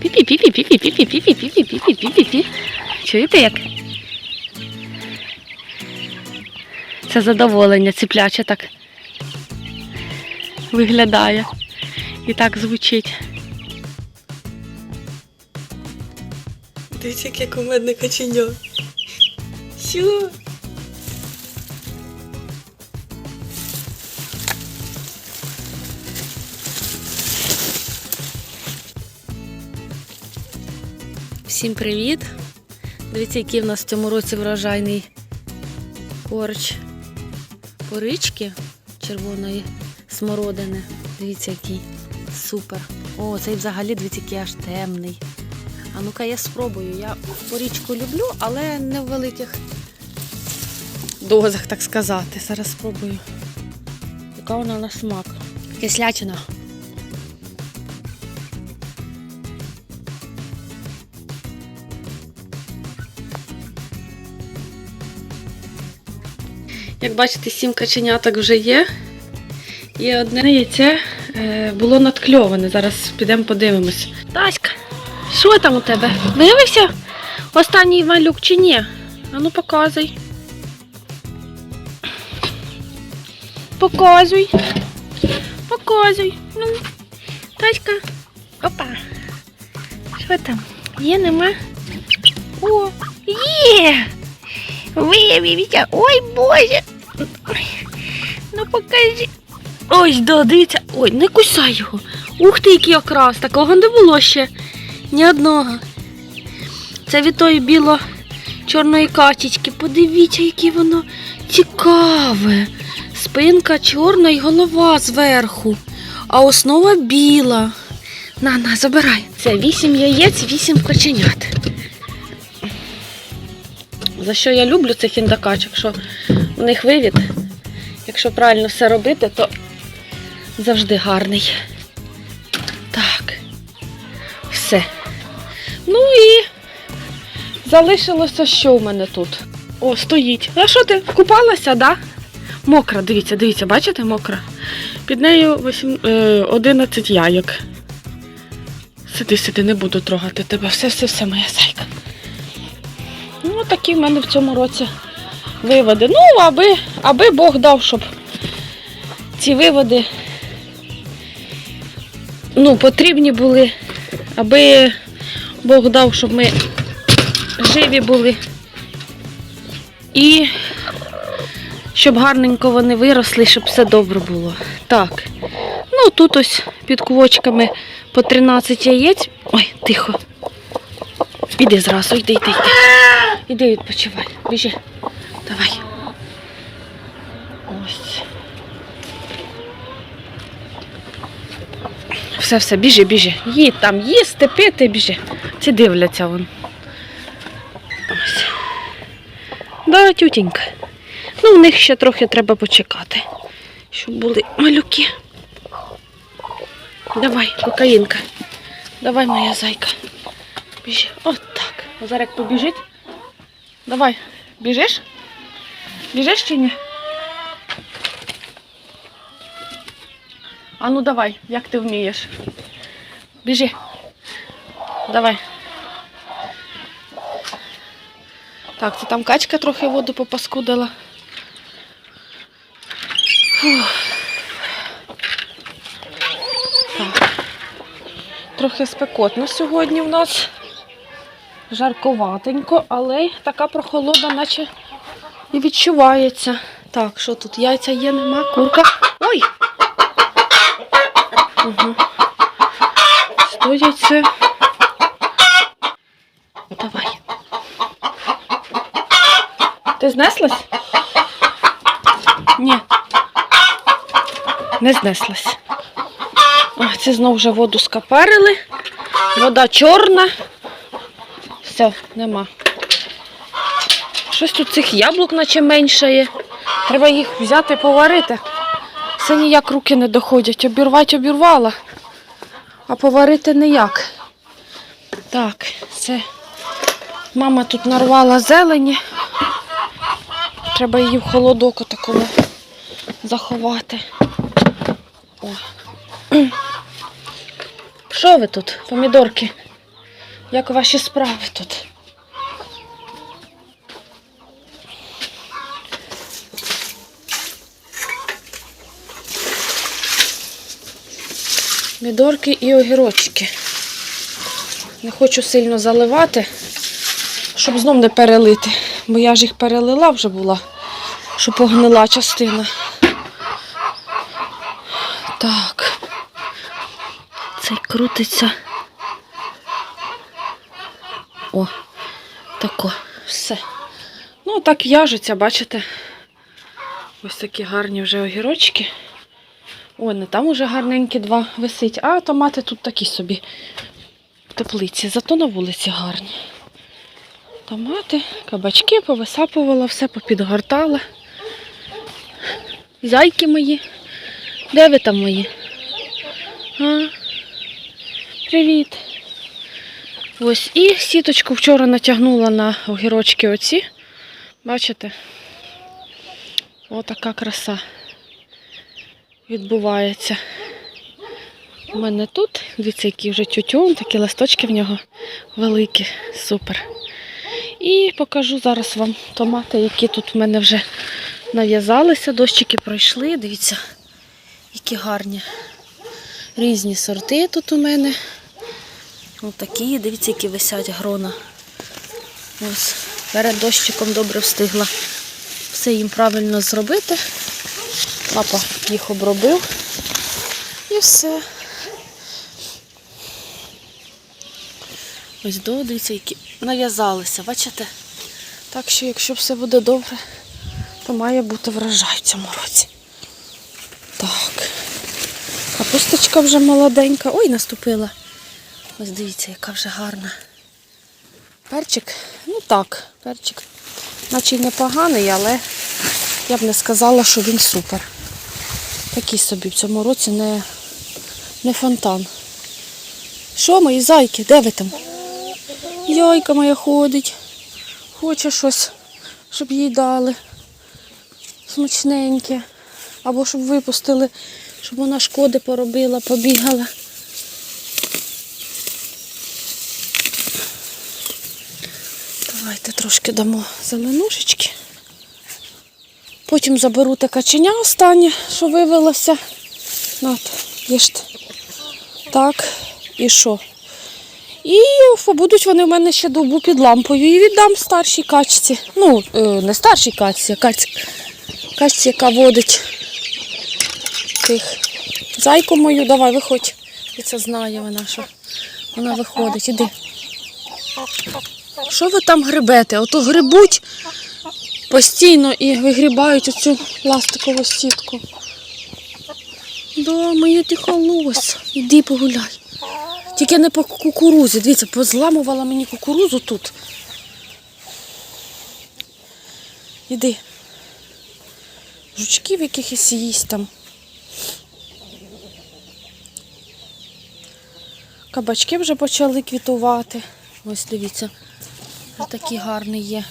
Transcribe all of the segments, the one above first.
Пі-пі-пі-пі-пі-пі-пі-пі-пі-пі-пі-пі-пі-пі-пі-пі. Чуєте як? Це задоволення ціпляче так виглядає. І так звучить. Дивіться, яке кумедне каченя. Що? Всім привіт! Дивіться, який в нас в цьому році врожайний корч порички червоної смородини. Дивіться, який супер. О, цей взагалі дивіться, який аж темний. А ну-ка я спробую. Я порічку люблю, але не в великих дозах, так сказати. Зараз спробую. Яка вона на смак? Кислячина. Як бачите, сім каченяток вже є. І одне яйце е, було надкльоване. Зараз підемо подивимось. Таська, що там у тебе? Виявився останній малюк чи ні? Ану показуй. Показуй. Показуй. Ну, Таська. Опа. Що там? Є, нема? О, є! Виявився. Ой, Боже. Ну покажи. Ой, да, дивіться. Ой, не кусай його. Ух ти, який окрас. Такого не було ще. Ні одного. Це від тої біло-чорної качечки. Подивіться, яке воно цікаве. Спинка чорна і голова зверху. А основа біла. На, на, забирай. Це вісім яєць, вісім каченят. За що я люблю цих індакачок, що у них вивід, якщо правильно все робити, то завжди гарний. Так. Все. Ну і залишилося, що в мене тут. О, стоїть. А що ти купалася, да? Мокра, дивіться, дивіться, бачите, мокра. Під нею 8, е, 11 яєк. Сиди, сиди, не буду трогати тебе. Все, все, все, моя зайка. Ну, такі в мене в цьому році виводи. Ну, аби, аби Бог дав, щоб ці виводи ну, потрібні були, аби Бог дав, щоб ми живі були. І щоб гарненько вони виросли, щоб все добре було. Так. Ну, тут ось під кувочками по 13 яєць. Ой, тихо. Іди зразу, йди, йди, йди. Іди відпочивай. Біжи. Давай. Ось. Все, все, біжи, біжи. Їдь там, їсти, пити, біжи. Ці дивляться вон. Ось. Да, тютенька. Ну, у них ще трохи треба почекати, щоб були малюки. Давай, кокаїнка. Давай, моя зайка. Біжи. От так. Зараз побіжить. Давай, біжиш? Біжиш чи ні? А ну давай, як ти вмієш? Біжи. Давай. Так, це там качка трохи воду попаскудила. Трохи спекотно сьогодні в нас. Жарковатенько, але така прохолода, наче і відчувається. Так, що тут? Яйця є, нема, курка. Ой! Угу. Сто яйце. Давай. Ти знеслась? Ні. Не знеслась. Ой, це знову вже воду скапарили. Вода чорна. Все, нема. Щось тут цих яблук наче менше є. Треба їх взяти поварити. Все ніяк руки не доходять. Обірвати обірвала, а поварити ніяк. Так, це мама тут нарвала зелені. Треба її в холодок такому заховати. О. Що ви тут, помідорки? Як ваші справи тут? Мідорки і огірочки. Не хочу сильно заливати, щоб знов не перелити. Бо я ж їх перелила вже була, щоб погнила частина. Так. Цей крутиться. О, тако, все. Ну, так в'яжеться, бачите? Ось такі гарні вже огірочки. О, не там уже гарненькі два висить, а томати тут такі собі в теплиці, зато на вулиці гарні. Томати, кабачки повисапувала, все попідгортала. Зайки мої. Де ви там мої? А? Привіт. Ось і сіточку вчора натягнула на огірочки оці. Бачите? Отака краса відбувається. У мене тут, дивіться, який вже тютюн, такі листочки в нього великі, супер. І покажу зараз вам томати, які тут в мене вже нав'язалися, дощики пройшли. Дивіться, які гарні. Різні сорти тут у мене. Ось такі, дивіться, які висять грона. Ось, перед дощиком добре встигла все їм правильно зробити. Папа їх обробив. І все. Ось до, дивіться, які нав'язалися, бачите? Так що, якщо все буде добре, то має бути врожай в цьому році. Так. Капусточка вже молоденька. Ой, наступила. Ось дивіться, яка вже гарна. Перчик, ну так, перчик, наче непоганий, але я б не сказала, що він супер. Такий собі в цьому році не, не фонтан. Що мої зайки? Де ви там? Яйка моя ходить. Хоче щось, щоб їй дали. Смачненьке. Або щоб випустили, щоб вона шкоди поробила, побігала. Давайте трошки дамо зеленушечки. Потім заберу те каченя останнє, що вивелося. От, їжте. Так, і що? І побудуть вони в мене ще добу під лампою. І віддам старшій качці. Ну, е, не старшій качці, а качці, яка водить тих. Зайку мою, давай, виходь. І це знає вона, що вона виходить. Іди. Що ви там гребете? Ото грибуть постійно і вигрібають оцю пластикову сітку. Да, моє тихолось. Іди погуляй. Тільки не по кукурузі. Дивіться, позламувала мені кукурузу тут. Іди. Жучків якихось їсть там. Кабачки вже почали квітувати. Ось дивіться. Такий гарний є.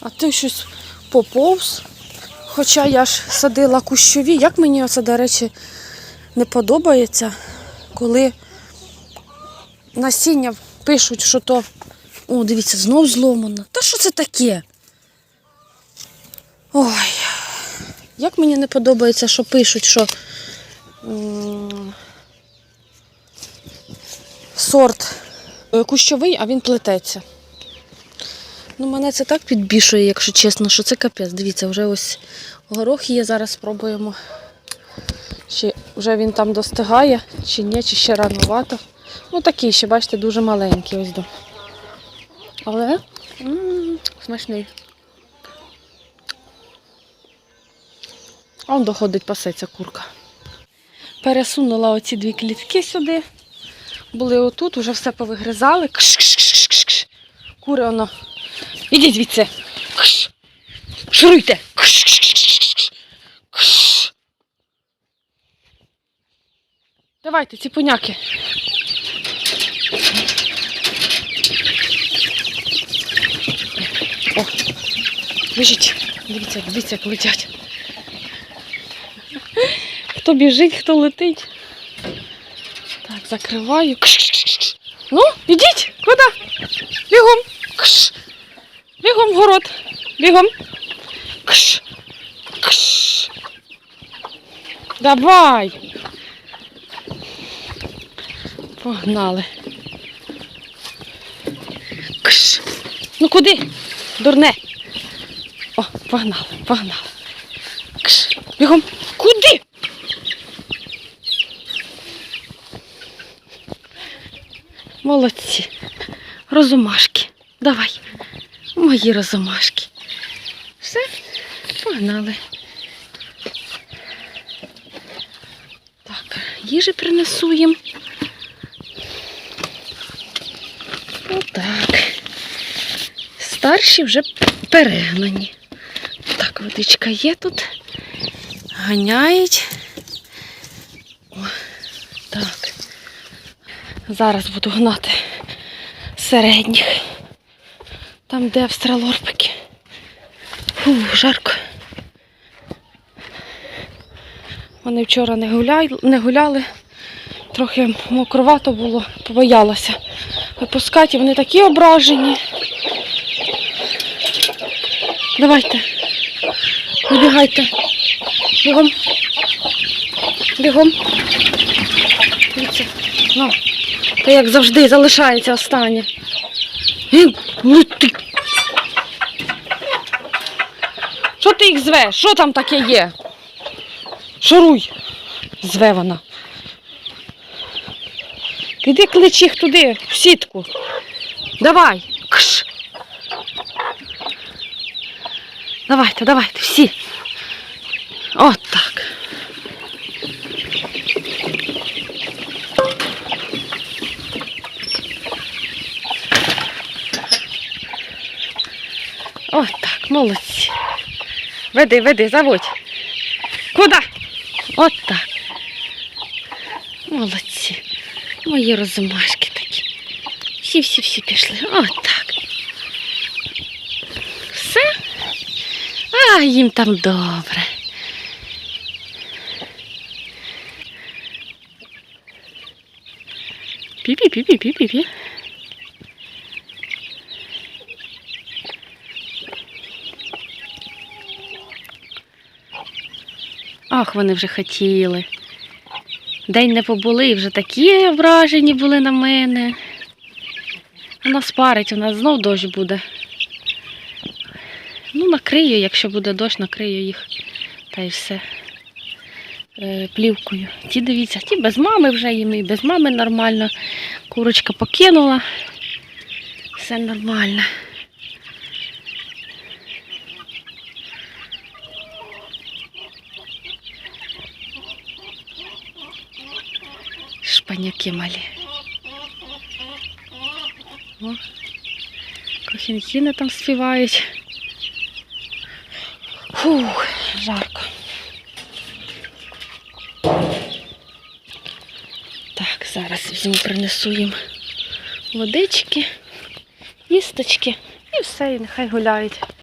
А ти щось поповз. Хоча я ж садила кущові. Як мені це, до речі, не подобається, коли насіння пишуть, що то. О, дивіться, знов зломано. Та що це таке? Ой. Як мені не подобається, що пишуть, що сорт кущовий, а він плететься. Ну, мене це так підбішує, якщо чесно, що це капець. Дивіться, вже ось горох є, зараз спробуємо. Чи вже він там достигає, чи ні, чи ще ранувато. Ну такий ще, бачите, дуже маленький ось до. Але м, смачний. А он доходить пасеться курка. Пересунула оці дві клітки сюди. Були отут, вже все повигризали. Кш-кш-кш-кш-кш. Кури воно. Ідіть звідси. Кш. Шуруйте. Кш-кш-кш-кш-кш. Кш. Давайте, ціпуняки. О, біжіть. Дивіться, дивіться, як летять. Хто біжить, хто летить. Закриваю. Ну, ідіть, куди? Бігом. Бігом в город. Бігом. Кш. Кш. Давай. Погнали. Кш. Ну куди? Дурне. О, погнали, погнали. Кш. Бігом. Куди? Молодці. Розумашки. Давай. Мої розумашки. Все, погнали. Так, їжі принесу їм. Отак. Старші вже перегнані. Так, водичка є тут. Ганяють. О, так. Зараз буду гнати середніх. Там, де австралорпики. Фу, жарко. Вони вчора не гуляли, не гуляли. Трохи мокровато було, побоялася випускати. Вони такі ображені. Давайте. Вибігайте. Бігом. Бігом. Дивіться. Ну, та як завжди залишається останнє. Що ти їх звеш? Що там таке є? Шуруй. Зве вона. Іди клич їх туди, в сітку. Давай. Кш. Давайте, давайте, всі. От так. От так, молодці. Веди, веди, заводь. Куди? От так. Молодці. Мої розумашки такі. Всі-всі-всі пішли. От так. Все? А, їм там добре. Пі-пі-пі-пі-пі-пі. Ах, вони вже хотіли. День не побули, і вже такі ображені були на мене. Вона спарить, у нас знов дощ буде. Ну, накрию, якщо буде дощ, накрию їх. Та й все. Е, плівкою. Ті дивіться, ті без мами вже їм і без мами нормально. Курочка покинула. Все нормально. Шпаняки малі. О, кохінкіни там співають. Фух, жарко. Так, зараз візьму, принесу їм водички, їсточки і все, і нехай гуляють.